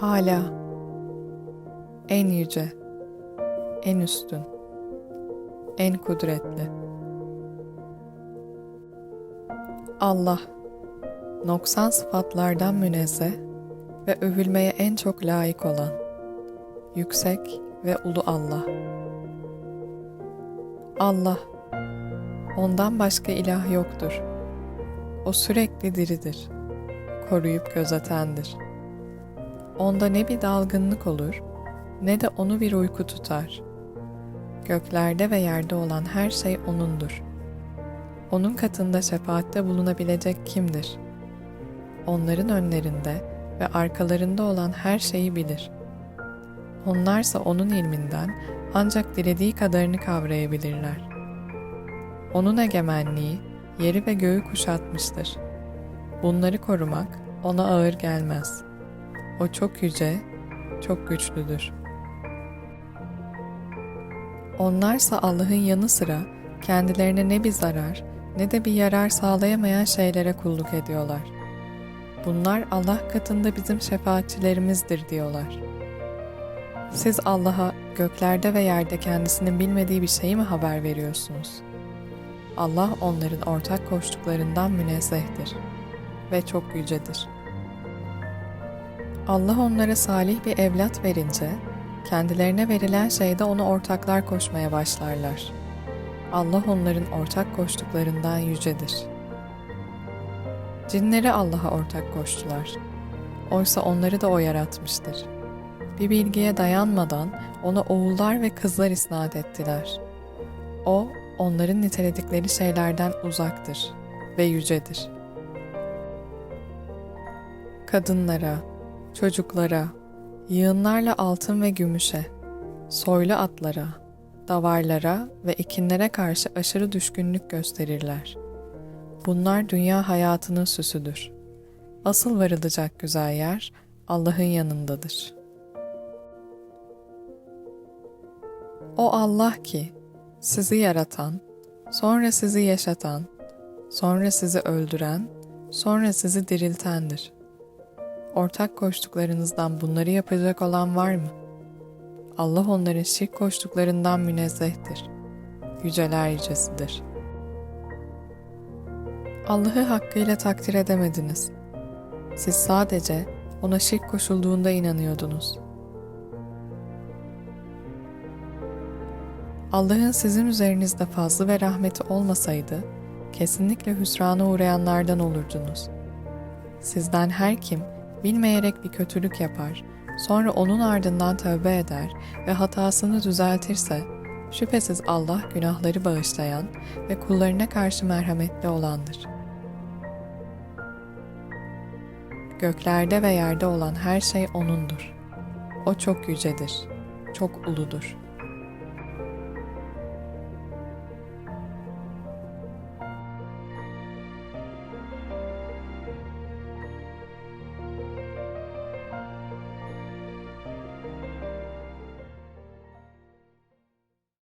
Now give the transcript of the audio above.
Hala, en yüce, en üstün, en kudretli. Allah, noksan sıfatlardan münezzeh ve övülmeye en çok layık olan, yüksek ve ulu Allah. Allah, ondan başka ilah yoktur. O sürekli diridir, koruyup gözetendir. Onda ne bir dalgınlık olur, ne de onu bir uyku tutar. Göklerde ve yerde olan her şey O'nundur. O'nun katında şefaatte bulunabilecek kimdir? Onların önlerinde ve arkalarında olan her şeyi bilir. Onlarsa O'nun ilminden ancak dilediği kadarını kavrayabilirler. O'nun egemenliği yeri ve göğü kuşatmıştır. Bunları korumak O'na ağır gelmez. O çok yüce, çok güçlüdür. Onlarsa Allah'ın yanı sıra kendilerine ne bir zarar ne de bir yarar sağlayamayan şeylere kulluk ediyorlar. Bunlar Allah katında bizim şefaatçilerimizdir diyorlar. Siz Allah'a göklerde ve yerde kendisinin bilmediği bir şeyi mi haber veriyorsunuz? Allah onların ortak koştuklarından münezzehtir ve çok yücedir. Allah onlara salih bir evlat verince, kendilerine verilen şeyde ona ortaklar koşmaya başlarlar.'' Allah onların ortak koştuklarından yücedir. Cinleri Allah'a ortak koştular. Oysa onları da O yaratmıştır. Bir bilgiye dayanmadan ona oğullar ve kızlar isnat ettiler. O, onların niteledikleri şeylerden uzaktır ve yücedir. Kadınlara, çocuklara, yığınlarla altın ve gümüşe, soylu atlara, davarlara ve ekinlere karşı aşırı düşkünlük gösterirler. Bunlar dünya hayatının süsüdür. Asıl varılacak güzel yer Allah'ın yanındadır. O Allah ki sizi yaratan, sonra sizi yaşatan, sonra sizi öldüren, sonra sizi diriltendir. Ortak koştuklarınızdan bunları yapacak olan var mı?'' Allah onların şirk koştuklarından münezzehtir. Yüceler yücesidir. Allah'ı hakkıyla takdir edemediniz. Siz sadece ona şirk koşulduğunda inanıyordunuz. Allah'ın sizin üzerinizde fazlı ve rahmeti olmasaydı, kesinlikle hüsrana uğrayanlardan olurdunuz. Sizden her kim bilmeyerek bir kötülük yapar sonra onun ardından tövbe eder ve hatasını düzeltirse, şüphesiz Allah günahları bağışlayan ve kullarına karşı merhametli olandır. Göklerde ve yerde olan her şey O'nundur. O çok yücedir, çok uludur.''